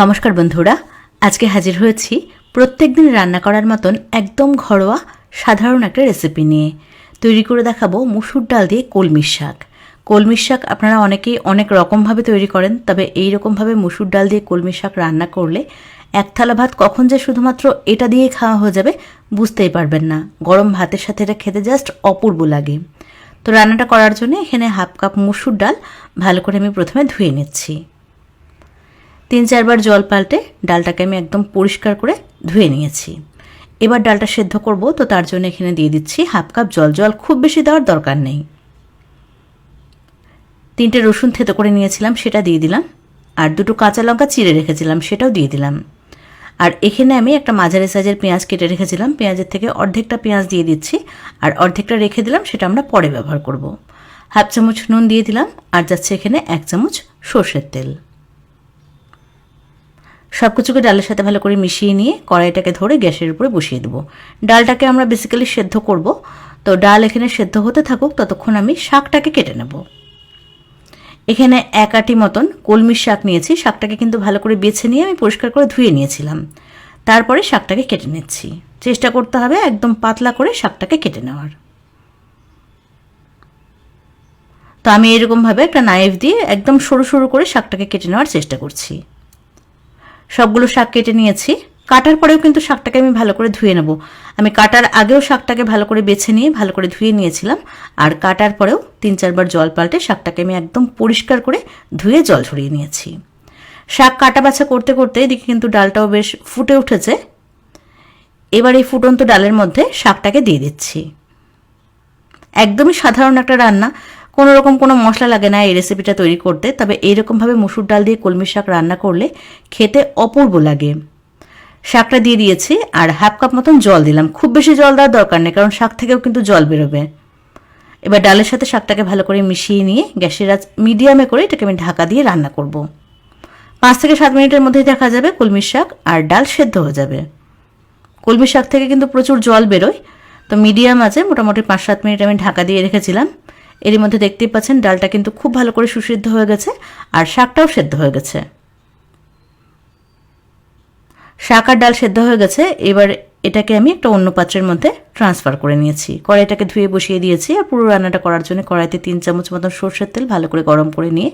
নমস্কার বন্ধুরা, আজকে হাজির হয়েছি প্রত্যেক দিন রান্না করার মতন একদম ঘরোয়া, সাধারণ একটা রেসিপি নিয়ে। তৈরি করে দেখাবো মুসুর ডাল দিয়ে কলমির শাক। কলমির শাক আপনারা অনেকেই অনেক রকমভাবে তৈরি করেন, তবে এই রকমভাবে মুসুর ডাল দিয়ে কলমির শাক রান্না করলে এক থালা ভাত কখন যে শুধুমাত্র এটা দিয়ে খাওয়া হয়ে যাবে বুঝতেই পারবেন না। গরম ভাতের সাথে এটা খেতে জাস্ট অপূর্ব লাগে। তো রান্নাটা করার জন্য এখানে হাফ কাপ মুসুর ডাল ভালো করে আমি প্রথমে ধুয়ে নিচ্ছি। তিন চারবার জল পাল্টে ডালটাকে আমি একদম পরিষ্কার করে ধুয়ে নিয়েছি। এবার ডালটা সেদ্ধ করব, তো তার জন্য এখানে দিয়ে দিচ্ছি হাফ কাপ জল। জল খুব বেশি দেওয়ার দরকার নেই। তিনটে রসুন থেতো করে নিয়েছিলাম, সেটা দিয়ে দিলাম। আর দুটো কাঁচা লঙ্কা চিড়ে রেখেছিলাম, সেটাও দিয়ে দিলাম। আর এখানে আমি একটা মাঝারি সাইজের পেঁয়াজ কেটে রেখেছিলাম। পেঁয়াজের থেকে অর্ধেকটা পেঁয়াজ দিয়ে দিচ্ছি, আর অর্ধেকটা রেখে দিলাম, সেটা আমরা পরে ব্যবহার করব। হাফ চামচ নুন দিয়ে দিলাম, আর যাচ্ছে এখানে এক চামচ সর্ষের তেল। সব কিছুকে ডালের সাথে ভালো করে মিশিয়ে নিয়ে কড়াইটাকে ধরে গ্যাসের উপরে বসিয়ে দেবো। ডালটাকে আমরা বেসিক্যালি সেদ্ধ করব। তো ডাল এখানে সেদ্ধ হতে থাকুক, ততক্ষণ আমি শাকটাকে কেটে নেব। এখানে এক আটি মতন কলমির শাক নিয়েছি। শাকটাকে কিন্তু ভালো করে বেছে নিয়ে আমি পরিষ্কার করে ধুয়ে নিয়েছিলাম। তারপরে শাকটাকে কেটে নিচ্ছি। চেষ্টা করতে হবে একদম পাতলা করে শাকটাকে কেটে নেওয়ার। তো আমি এরকমভাবে একটা নাইফ দিয়ে একদম সরু সরু করে শাকটাকে কেটে নেওয়ার চেষ্টা করছি। সবগুলো শাক কেটে নিয়েছি। কাটার পরেও কিন্তু শাকটাকে আমি ভালো করে ধুয়ে নেব। আমি কাটার আগেও শাকটাকে ভালো করে বেছে নিয়ে ভালো করে ধুয়ে নিয়েছিলাম। আর কাটার পরেও তিন চারবার জল পাল্টে শাকটাকে আমি একদম পরিষ্কার করে ধুয়ে জল ঝরিয়ে নিয়েছি। শাক কাটা বাছা করতে করতে এদিকে কিন্তু ডালটাও বেশ ফুটে উঠেছে। এবার এই ফুটন্ত ডালের মধ্যে শাকটাকে দিয়ে দিচ্ছি। একদমই সাধারণ একটা রান্না। কোনো রকম কোনো মশলা লাগে না এই রেসিপিটা তৈরি করতে। তবে এইরকমভাবে মুসুর ডাল দিয়ে কলমি শাক রান্না করলে খেতে অপূর্ব লাগে। শাকটা দিয়ে দিয়েছি আর হাফ কাপ মতন জল দিলাম। খুব বেশি জল দেওয়ার দরকার নেই, কারণ শাক থেকেও কিন্তু জল বেরোবে। এবার ডালের সাথে শাকটাকে ভালো করে মিশিয়ে নিয়ে গ্যাসের আজ মিডিয়ামে করে এটাকে আমি ঢাকা দিয়ে রান্না করব। পাঁচ থেকে সাত মিনিটের মধ্যেই দেখা যাবে কলমির শাক আর ডাল সেদ্ধ হয়ে যাবে। কলমির শাক থেকে কিন্তু প্রচুর জল বেরোয়। তো মিডিয়াম আছে মোটামুটি পাঁচ সাত মিনিট আমি ঢাকা দিয়ে রেখেছিলাম। এরই মধ্যে দেখতেই পাচ্ছেন ডালটা কিন্তু খুব ভালো করে সুসিদ্ধ হয়ে গেছে, আর শাকটাও সেদ্ধ হয়ে গেছে। শাক আর ডাল সেদ্ধ হয়ে গেছে, এবার এটাকে আমি একটা অন্য পাত্রের মধ্যে ট্রান্সফার করে নিয়েছি। কড়াইটাকে ধুয়ে বসিয়ে দিয়েছি, আর পুরো রান্নাটা করার জন্য কড়াইতে তিন চামচ মতন সর্ষের তেল ভালো করে গরম করে নিয়ে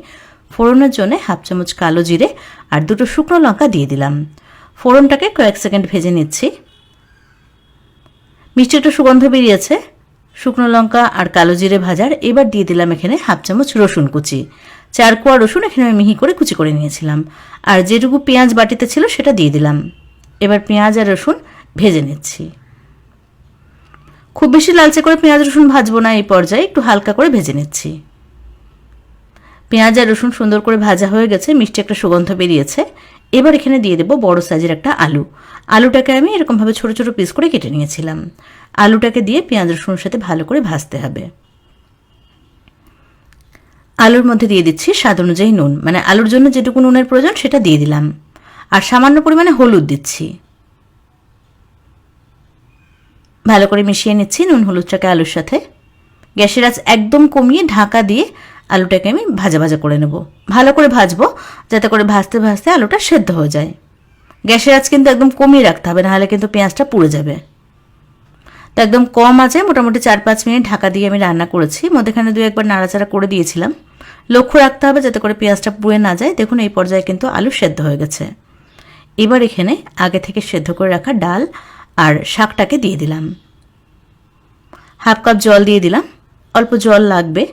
ফোড়নের জন্য হাফ চামচ কালো জিরে আর দুটো শুকনো লঙ্কা দিয়ে দিলাম। ফোড়নটাকে কয়েক সেকেন্ড ভেজে নিচ্ছি। মিষ্টিটা সুগন্ধ বেরিয়েছে শুকনো লঙ্কা আর কালো জিরে ভাজার এবার দিয়ে দিলাম এখানে হাফ চামচ রসুন কুচি। চার কোয়া রসুন এখানে আমি মিহি করে কুচি করে নিয়েছিলাম। আর যেটুকু পেঁয়াজ বাটিতে ছিল সেটা দিয়ে দিলাম। এবার পেঁয়াজ আর রসুন ভেজে নিচ্ছি। খুব বেশি লালচে করে পেঁয়াজ রসুন ভাজবো না এই পর্যায়ে, একটু হালকা করে ভেজে নিচ্ছি। পেঁয়াজ আর রসুন সুন্দর করে ভাজা হয়ে গেছে, মিষ্টি একটা সুগন্ধ বেরিয়েছে। এবার এখানে দিয়ে দেবো বড় সাইজের একটা আলু। আলুটাকে আমি এরকমভাবে ছোট ছোট পিস করে কেটে নিয়েছিলাম। আলুটাকে দিয়ে পেঁয়াজ, রসুনের সাথে ভালো করে ভাজতে হবে। আলুর মধ্যে দিয়ে দিচ্ছি স্বাদ অনুযায়ী নুন। মানে আলুর জন্য যেটুকু নুনের প্রয়োজন সেটা দিয়ে দিলাম। আর সামান্য পরিমাণে হলুদ দিচ্ছি। ভালো করে মিশিয়ে নিচ্ছি নুন হলুদটাকে আলুর সাথে। গ্যাসের আঁচ একদম কমিয়ে ঢাকা দিয়ে আলুটাকে আমি ভাজা ভাজা করে নেব। ভালো করে ভাজবো, যাতে করে ভাজতে ভাজতে আলুটা সেদ্ধ হয়ে যায়। গ্যাসের আঁচ কিন্তু একদম কমিয়ে রাখতে হবে, নাহলে কিন্তু পেঁয়াজটা পুড়ে যাবে। তো একদম কম আছে, মোটামুটি চার পাঁচ মিনিট ঢাকা দিয়ে আমি রান্না করেছি। মধ্যেখানে দু একবার নাড়াচাড়া করে দিয়েছিলাম। লক্ষ্য রাখতে হবে যাতে করে পেঁয়াজটা পুড়ে না যায়। দেখুন, এই পর্যায়ে কিন্তু আলু সেদ্ধ হয়ে গেছে। এবার এখানে আগে থেকে সেদ্ধ করে রাখা ডাল আর শাকটাকে দিয়ে দিলাম। হাফ কাপ জল দিয়ে দিলাম। অল্প জল লাগবে।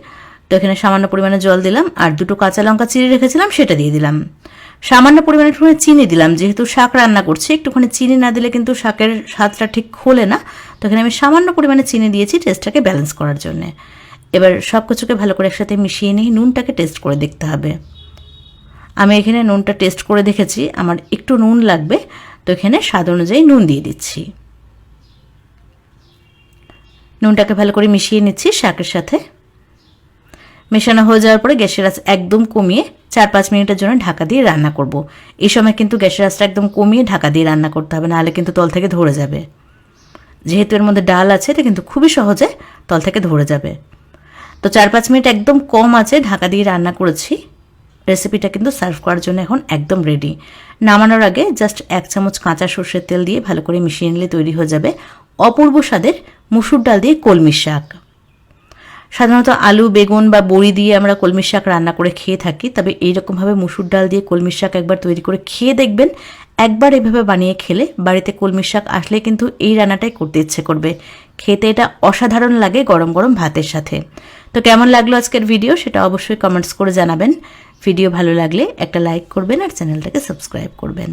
তো এখানে সামান্য পরিমাণে জল দিলাম আর দুটো কাঁচা লঙ্কা চিড়ে রেখেছিলাম, সেটা দিয়ে দিলাম। সামান্য পরিমাণে একটুখানি চিনি দিলাম, যেহেতু শাক রান্না করছি, একটুখানি চিনি না দিলে কিন্তু শাকের স্বাদটা ঠিক খোলে না। তো এখানে আমি সামান্য পরিমাণে চিনি দিয়েছি টেস্টটাকে ব্যালেন্স করার জন্য। এবার সব কিছুকে ভালো করে একসাথে মিশিয়ে নিয়ে নুনটাকে টেস্ট করে দেখতে হবে। আমি এখানে নুনটা টেস্ট করে দেখেছি, আমার একটু নুন লাগবে, তো এখানে স্বাদ অনুযায়ী নুন দিয়ে দিচ্ছি। নুনটাকে ভালো করে মিশিয়ে নিচ্ছি শাকের সাথে। মেশানো হয়ে যাওয়ার পরে গ্যাসের আঁচ একদম কমিয়ে চার পাঁচ মিনিটের জন্য ঢাকা দিয়ে রান্না করব। এই সময় কিন্তু গ্যাসের আঁচটা একদম কমিয়ে ঢাকা দিয়ে রান্না করতে হবে, নাহলে কিন্তু তল থেকে ধরে যাবে। যেহেতু এর মধ্যে ডাল আছে, এটা কিন্তু খুবই সহজে তল থেকে ধরে যাবে। তো চার পাঁচ মিনিট একদম কম আছে, ঢাকা দিয়ে রান্না করেছি। রেসিপিটা কিন্তু সার্ভ করার জন্য এখন একদম রেডি। নামানোর আগে জাস্ট এক চামচ কাঁচা সর্ষের তেল দিয়ে ভালো করে মিশিয়ে নিলে তৈরি হয়ে যাবে অপূর্ব স্বাদের মুসুর ডাল দিয়ে কলমির শাক। সাধারণত আলু, বেগুন বা বড়ি দিয়ে আমরা কলমির শাক রান্না করে খেয়ে থাকি, তবে এইরকমভাবে মুসুর ডাল দিয়ে কলমির শাক একবার তৈরি করে খেয়ে দেখবেন, একবার এভাবে বানিয়ে খেলে বাড়িতে কলমির শাক আসলে কিন্তু এই রান্নাটাই করতে ইচ্ছে করবে। খেতে এটা অসাধারণ লাগে গরম গরম ভাতের সাথে। তো কেমন লাগল আজকের ভিডিও সেটা অবশ্যই কমেন্টস করে জানাবেন। ভিডিও ভালো লাগলে একটা লাইক করবেন আর চ্যানেলটাকে সাবস্ক্রাইব করবেন।